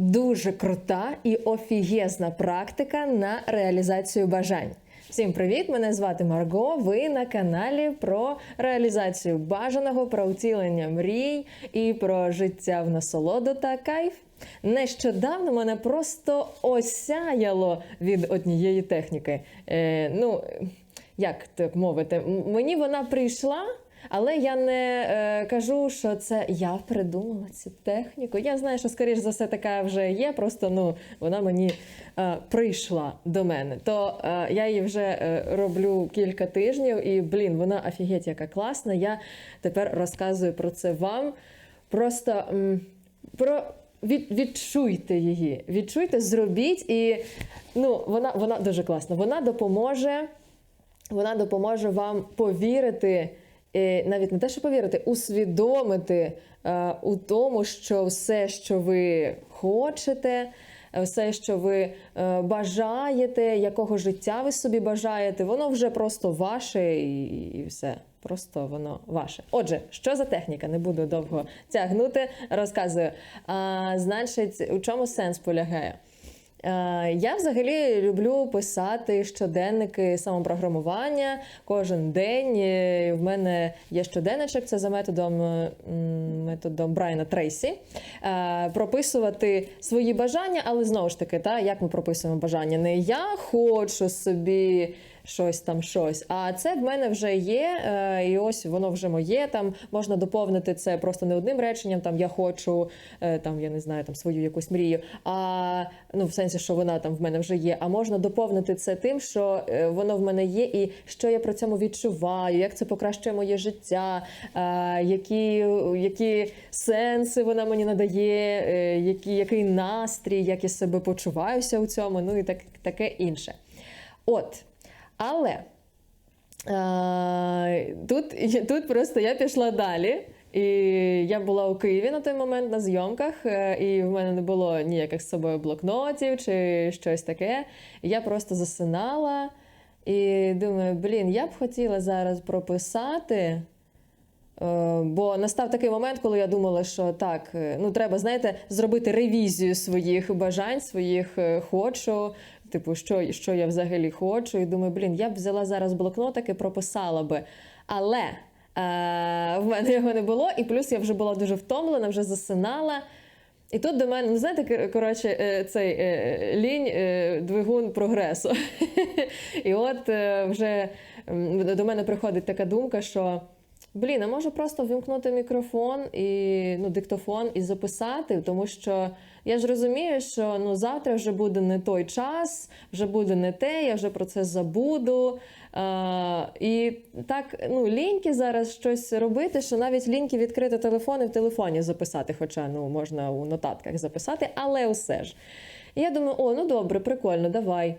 Дуже крута і офігезна практика на реалізацію бажань. Всім привіт! Мене звати Марго. Ви на каналі про реалізацію бажаного, про утілення мрій і про життя в насолоду та кайф. Нещодавно мене просто осяяло від однієї техніки. Е, ну, як так мовити, мені вона прийшла. Але я не е, кажу, що це я придумала цю техніку. Я знаю, що скоріш за все така вже є. Просто ну вона мені е, прийшла до мене. То е, я її вже е, роблю кілька тижнів, і блін, вона офігеть, яка класна. Я тепер розказую про це вам. Просто м, про. Від, відчуйте її, відчуйте, зробіть, і ну, вона, вона дуже класна. Вона допоможе вона допоможе вам повірити, навіть не те, що повірити, усвідомити е, у тому, що все, що ви хочете, е, все, що ви е, бажаєте, якого життя ви собі бажаєте, воно вже просто ваше і, і все. Просто воно ваше. Отже, що за техніка? Не буду довго тягнути, розказую. А, значить, у чому сенс полягає? Е, Я взагалі люблю писати щоденники самопрограмування кожен день. Е, В мене є щоденничок, це за методом, е, методом Брайана Трейсі. Прописувати свої бажання, але знову ж таки, та, як ми прописуємо бажання? Не я хочу собі щось там щось. А це в мене вже є, е, і ось воно вже моє. Там можна доповнити це просто не одним реченням. Там я хочу, е, там я не знаю, там свою якусь мрію. А ну в сенсі, що вона там в мене вже є. А можна доповнити це тим, що е, воно в мене є, і що я при цьому відчуваю, як це покращує моє життя, які, які сенси вона мені надає, які, який настрій, як я себе почуваюся у цьому, ну і так, таке інше. От. Але е, тут, тут просто я пішла далі. І я була у Києві на той момент на зйомках, е, і в мене не було ніяких з собою блокнотів чи щось таке. Я просто засинала і думаю, блін, я б хотіла зараз прописати. Е, Бо настав такий момент, коли я думала, що так, е, ну треба, знаєте, зробити ревізію своїх бажань, своїх хочу, типу, що, що я взагалі хочу. І думаю, блін, я б взяла зараз блокнотик і прописала би. Але е, в мене його не було, і плюс я вже була дуже втомлена, вже засинала. І тут до мене, ну знаєте, коротше, е, цей е, лінь, е, двигун прогресу. І от вже до мене приходить така думка, що. Блін, а може просто вімкнути мікрофон і ну, диктофон і записати, тому що я ж розумію, що ну завтра вже буде не той час, вже буде не те, я вже про це забуду. А, і так ну ліньки зараз щось робити, що навіть ліньки відкрити телефон і в телефоні записати, хоча ну можна у нотатках записати, але усе ж. І я думаю, о, ну добре, прикольно, давай.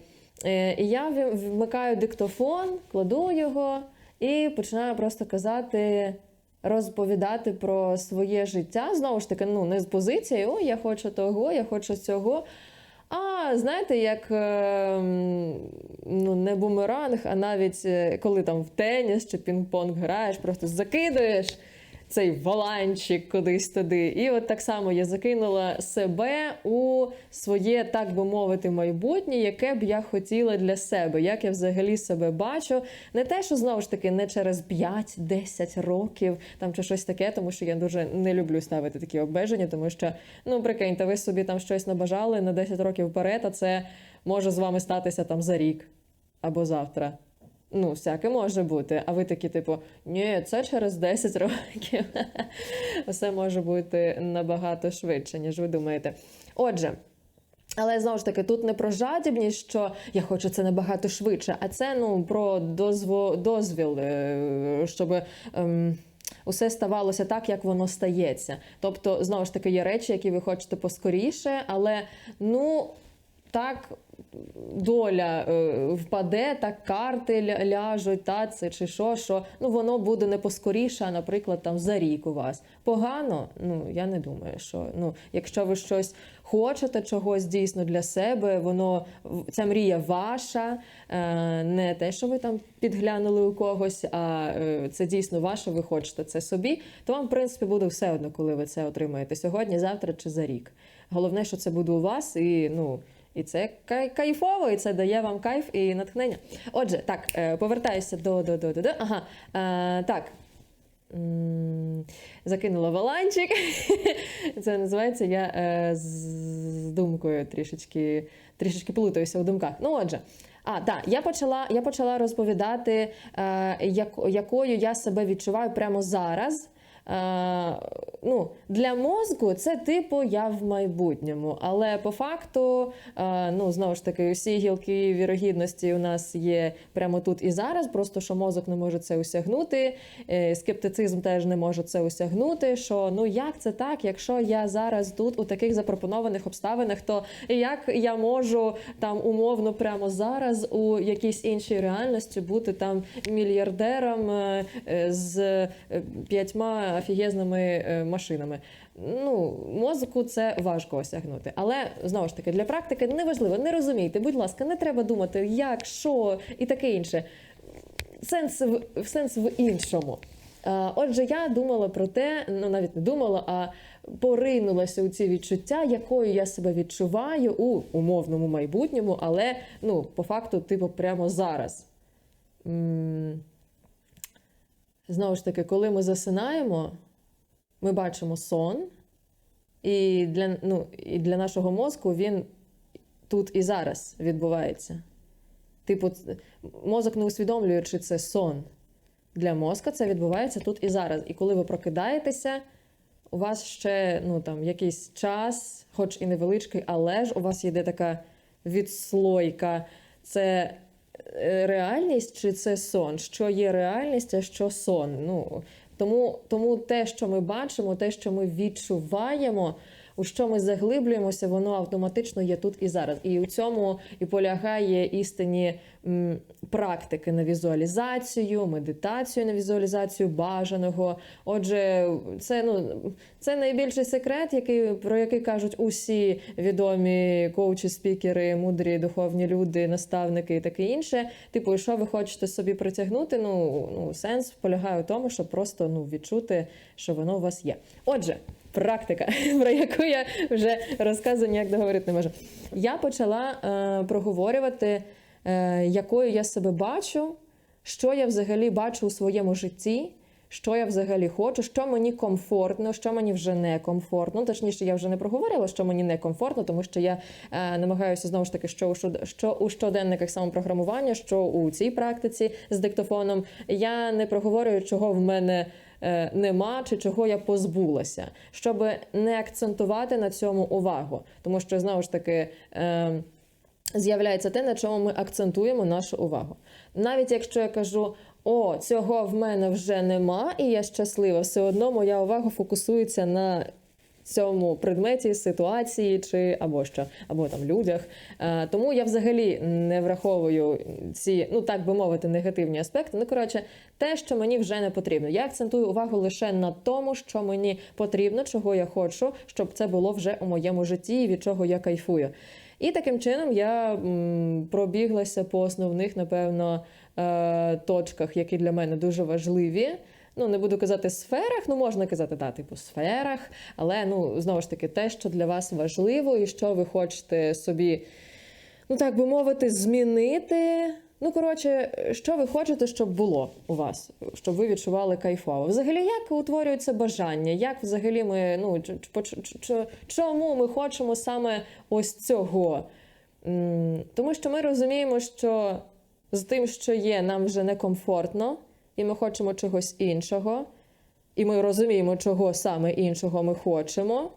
Е, і я вмикаю диктофон, кладу його і починаю просто казати, розповідати про своє життя. Знову ж таки, ну не з позиції, о, я хочу того, я хочу цього. А знаєте, як е, ну, не бумеранг, а навіть е, коли там в теніс чи пінг-понг граєш, просто закидуєш цей воланчик кудись туди. І от так само я закинула себе у своє, так би мовити, майбутнє, яке б я хотіла для себе, як я взагалі себе бачу. Не те, що знову ж таки не через 5-10 років там чи щось таке, тому що я дуже не люблю ставити такі обмеження, тому що, ну прикиньте, ви собі там щось набажали на 10 років вперед, а це може з вами статися там за рік або завтра. Ну, всяке може бути. А ви такі, типу, ні, це через 10 років. Все може бути набагато швидше, ніж ви думаєте. Отже. Але знову ж таки, тут не про жадібність, що я хочу це набагато швидше, а це ну про дозвол, дозвіл, е, щоб ем, усе ставалося так, як воно стається. Тобто, знову ж таки, є речі, які ви хочете поскоріше, але ну так доля е, впаде, так карти ляжуть, та це чи що, що ну воно буде не поскоріше, наприклад, там за рік у вас. Погано, ну я не думаю, що ну, якщо ви щось хочете, чогось дійсно для себе, воно ця мрія ваша, е, не те, що ви там підглянули у когось, а е, це дійсно ваше, ви хочете це собі, то вам, в принципі, буде все одно, коли ви це отримаєте сьогодні, завтра чи за рік. Головне, що це буде у вас, і ну. І це кай- кайфово, і це дає вам кайф і натхнення. Отже, так, е, повертаюся до, до, до, до, до. Ага, е, так. Закинула валанчик. Це називається я е, з думкою трішечки, трішечки плутаюся у думках. Ну, отже. А, так, я почала, я почала розповідати, як, якою я себе відчуваю прямо зараз. Е, ну, для мозку це типу я в майбутньому. Але по факту, е, ну знову ж таки, усі гілки вірогідності у нас є прямо тут і зараз. Просто що мозок не може це осягнути, е, скептицизм теж не може це осягнути. Що ну як це так, якщо я зараз тут у таких запропонованих обставинах, то як я можу там умовно прямо зараз у якійсь іншій реальності бути там мільярдером з п'ятьма офігезними е, машинами. Ну, мозку це важко осягнути. Але знову ж таки, для практики неважливо, не розумійте, будь ласка, не треба думати, як, що і таке інше. Сенс в сенс в іншому. Отже, я думала про те, ну навіть не думала, а поринулася у ці відчуття, якою я себе відчуваю у умовному майбутньому, але ну, по факту, типу, прямо зараз. Знову ж таки, коли ми засинаємо, ми бачимо сон, і для, ну, і для нашого мозку він тут і зараз відбувається. Типу, мозок не усвідомлює, чи це сон. Для мозка це відбувається тут і зараз. І коли ви прокидаєтеся, у вас ще ну, там, якийсь час, хоч і невеличкий, але ж у вас йде така відслойка. Це реальність чи це сон? Що є реальність, а що сон? Ну, тому, тому те, що ми бачимо, те, що ми відчуваємо, у що ми заглиблюємося, воно автоматично є тут і зараз. І у цьому і полягає істинні практики на візуалізацію, медитацію на візуалізацію бажаного. Отже, це ну це найбільший секрет, який про який кажуть усі відомі коучі, спікери, мудрі духовні люди, наставники і таке інше. Типу, що ви хочете собі притягнути? Ну, ну сенс полягає у тому, щоб просто ну відчути, що воно у вас є. Отже. Практика, про яку я вже розказую, ніяк договорити не можу. Я почала е, проговорювати, е, якою я себе бачу, що я взагалі бачу у своєму житті, що я взагалі хочу, що мені комфортно, що мені вже не комфортно. Точніше, я вже не проговорила, що мені не комфортно, тому що я е, намагаюся знову ж таки, що у що у щоденниках самопрограмування, що у цій практиці з диктофоном, я не проговорюю, чого в мене. Е, Нема чи чого я позбулася, щоб не акцентувати на цьому увагу, тому що знову ж таки е, з'являється те, на чому ми акцентуємо нашу увагу. Навіть якщо я кажу, о, цього в мене вже нема, і я щаслива, все одно моя увага фокусується на цьому предметі, ситуації чи або що, або там людях. Е, тому я взагалі не враховую ці, ну так би мовити, негативні аспекти. Ну коротше, те, що мені вже не потрібно. Я акцентую увагу лише на тому, що мені потрібно, чого я хочу, щоб це було вже у моєму житті, і від чого я кайфую. І таким чином я пробіглася по основних, напевно, е, точках, які для мене дуже важливі. Ну, не буду казати сферах, ну можна казати, да, типу сферах, але ну знову ж таки, те, що для вас важливо, і що ви хочете собі, ну так би мовити, змінити. Ну, коротше, що ви хочете, щоб було у вас, щоб ви відчували кайфово. Взагалі, як утворюється бажання? Як взагалі ми, ну чому ми хочемо саме ось цього? Тому що ми розуміємо, що з тим, що є, нам вже некомфортно, і ми хочемо чогось іншого, і ми розуміємо, чого саме іншого ми хочемо.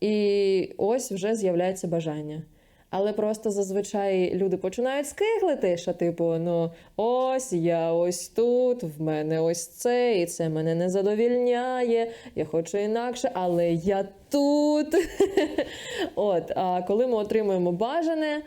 І ось вже з'являється бажання. Але просто зазвичай люди починають скиглити, що типу, ну ось я ось тут, в мене ось це, і це мене не задовільняє, я хочу інакше, але я тут. От, а коли ми отримуємо бажане,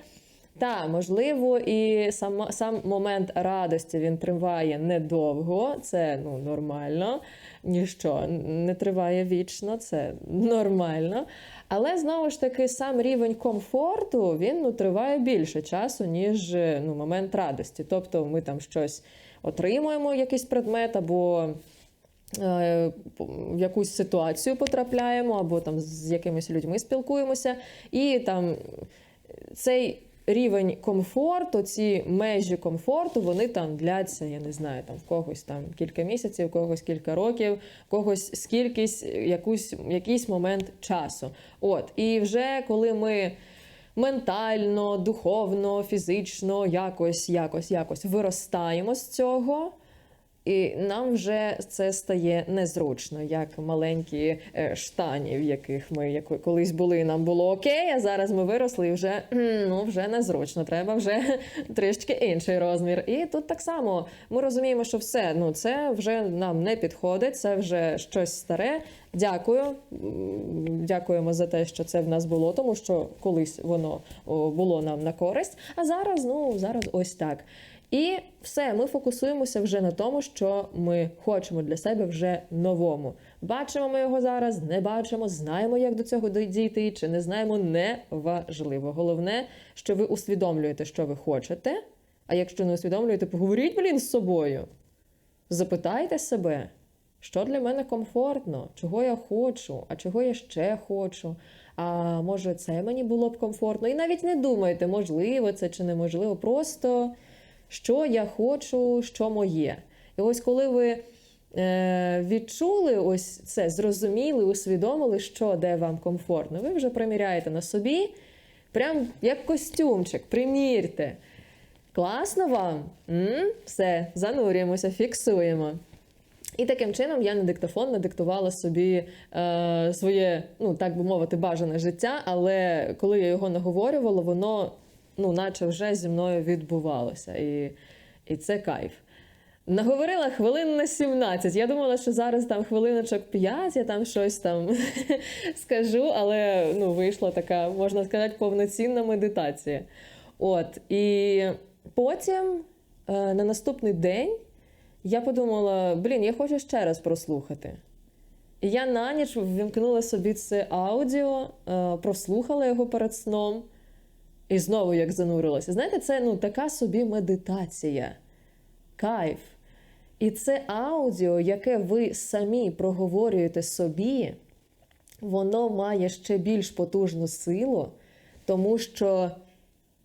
Та, можливо, і сам, сам момент радості він триває недовго, це ну, нормально, ніщо не триває вічно, це нормально. Але знову ж таки, сам рівень комфорту він ну, триває більше часу, ніж ну, момент радості. Тобто ми там щось отримуємо, якийсь предмет, або е, в якусь ситуацію потрапляємо, або там з якимись людьми спілкуємося, і там цей рівень комфорту, ці межі комфорту, вони там дляться, я не знаю, там в когось там кілька місяців, в когось кілька років, в когось скількись, якусь, якийсь момент часу. От, і вже коли ми. Ментально, духовно, фізично, якось, якось, якось виростаємо з цього, і нам вже це стає незручно, як маленькі е, штані, в яких ми яко- колись були, нам було окей, а зараз ми виросли і вже, ну, вже незручно. Треба вже трішки інший розмір. І тут так само ми розуміємо, що все, ну це вже нам не підходить, це вже щось старе. Дякую. Дякуємо за те, що це в нас було, тому що колись воно було нам на користь. А зараз, ну зараз ось так. І все, ми фокусуємося вже на тому, що ми хочемо для себе вже новому. Бачимо ми його зараз, не бачимо, знаємо, як до цього дійти, чи не знаємо, не важливо. Головне, що ви усвідомлюєте, що ви хочете. А якщо не усвідомлюєте, поговоріть, блін, з собою. Запитайте себе, що для мене комфортно, чого я хочу, а чого я ще хочу. А може, це мені було б комфортно. І навіть не думайте, можливо це чи неможливо. Просто що я хочу, що моє. І ось коли ви е, відчули ось це, зрозуміли, усвідомили, що де вам комфортно, ви вже приміряєте на собі, прям як костюмчик, примірте. Класно вам? м Все, занурюємося, фіксуємо. І таким чином я на диктофон надиктувала собі е, своє, ну так би мовити, бажане життя, але коли я його наговорювала, воно ну, наче вже зі мною відбувалося. І, і це кайф. Наговорила хвилин на 17. Я думала, що зараз там хвилиночок 5, я там щось там скажу, але ну, вийшла така, можна сказати, повноцінна медитація. От, і потім е, на наступний день я подумала: блін, я хочу ще раз прослухати. І я на ніч ввімкнула собі це аудіо, е, прослухала його перед сном і знову як занурилася. Знаєте, це ну, така собі медитація, кайф. І це аудіо, яке ви самі проговорюєте собі, воно має ще більш потужну силу, тому що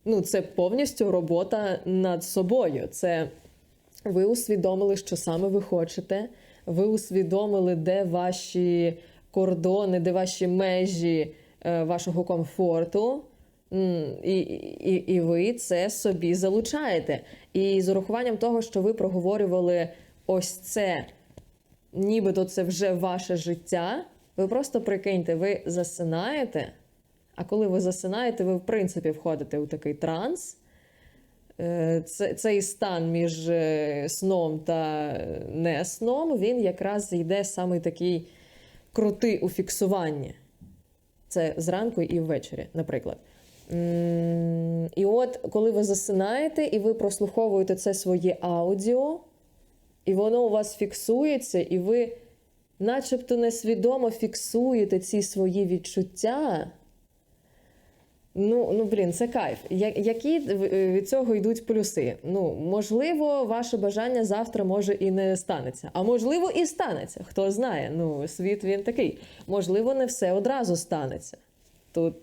ну, це повністю робота над собою. Це ви усвідомили, що саме ви хочете. Ви усвідомили, де ваші кордони, де ваші межі е, вашого комфорту. І, і, і ви це собі залучаєте. І з урахуванням того, що ви проговорювали ось це, нібито це вже ваше життя. Ви просто прикиньте, ви засинаєте. А коли ви засинаєте, ви в принципі входите у такий транс. Е, це- цей стан між е, сном та не сном, він якраз йде саме такий крутий у фіксуванні. Це зранку і ввечері, наприклад. І от, коли ви засинаєте і ви прослуховуєте це своє аудіо, і воно у вас фіксується, і ви, начебто, несвідомо фіксуєте ці свої відчуття. Ну, ну блін, це кайф. Які е, від цього йдуть плюси? Ну, можливо, ваше бажання завтра може і не станеться. А можливо, і станеться. Хто знає. Ну, світ він такий. Можливо, не все одразу станеться. Тут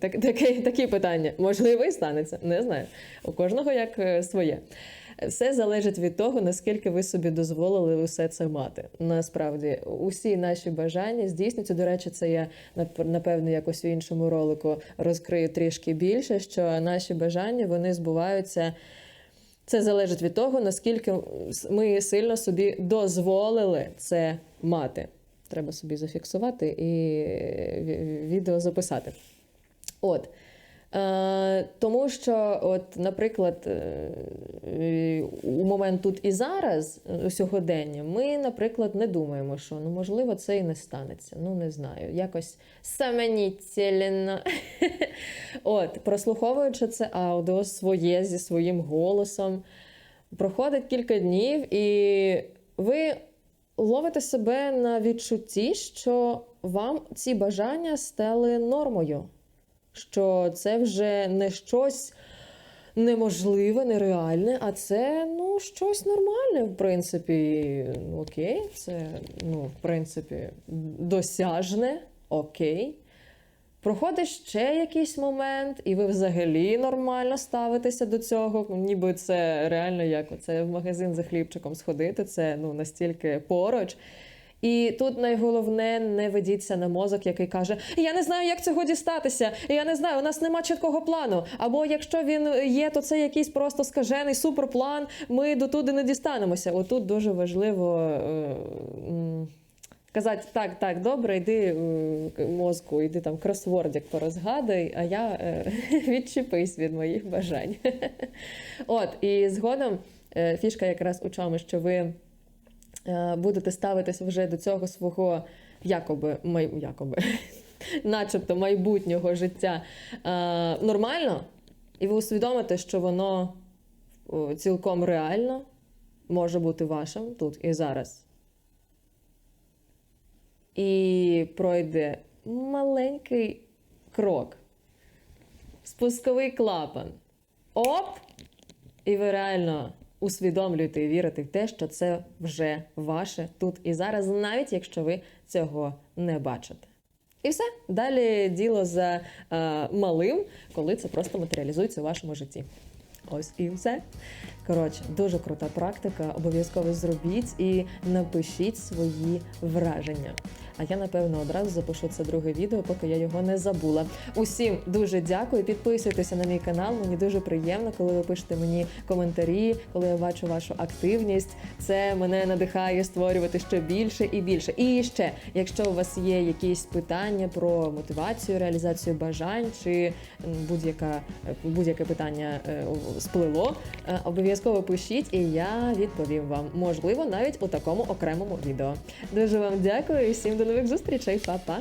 так, таке, такі питання. Можливо, і станеться. Не знаю. У кожного як е, своє. Все залежить від того, наскільки ви собі дозволили усе це мати. Насправді, усі наші бажання здійснюються. До речі, це я нап- напевно якось в іншому ролику розкрию трішки більше, що наші бажання вони збуваються. Це залежить від того, наскільки ми сильно собі дозволили це мати. Треба собі зафіксувати і відео записати. От. Е, тому що, от, наприклад, е, у момент тут і зараз, сьогодення, ми, наприклад, не думаємо, що ну, можливо, це і не станеться. Ну, не знаю, якось самоніціленно. От, прослуховуючи це аудіо своє зі своїм голосом, проходить кілька днів, і ви ловите себе на відчутті, що вам ці бажання стали нормою що це вже не щось неможливе, нереальне, а це ну, щось нормальне, в принципі. Окей, це, ну, в принципі, досяжне, окей. Проходить ще якийсь момент, і ви взагалі нормально ставитеся до цього. Ніби це реально як це в магазин за хлібчиком сходити, це ну, настільки поруч. І тут найголовне не ведіться на мозок, який каже: Я не знаю, як цього дістатися. Я не знаю, у нас нема чіткого плану. Або якщо він є, то це якийсь просто скажений суперплан. Ми дотуди не дістанемося. Отут дуже важливо. е, Казати, так, так, добре, йди мозку, йди там кросвордик порозгадай, а я е, відчепись від моїх бажань. От, і згодом е, фішка якраз у чому, що ви е, будете ставитися вже до цього свого якоби, май, якоби начебто майбутнього життя нормально, і ви усвідомите, що воно цілком реально може бути вашим тут і зараз. І пройде маленький крок, спусковий клапан. Оп! І ви реально усвідомлюєте і вірите в те, що це вже ваше тут і зараз, навіть якщо ви цього не бачите. І все. Далі діло за е, малим, коли це просто матеріалізується у вашому житті. Ось і все. Коротше, дуже крута практика. Обов'язково зробіть і напишіть свої враження. А я, напевно, одразу запишу це друге відео, поки я його не забула. Усім дуже дякую. Підписуйтеся на мій канал. Мені дуже приємно, коли ви пишете мені коментарі, коли я бачу вашу активність. Це мене надихає створювати ще більше і більше. І ще, якщо у вас є якісь питання про мотивацію, реалізацію бажань чи будь-яка будь-яке питання е, сплило, е, обов'язково пишіть, і я відповім вам. Можливо, навіть у такому окремому відео. Дуже вам дякую і всім до нових зустрічей, Па-па!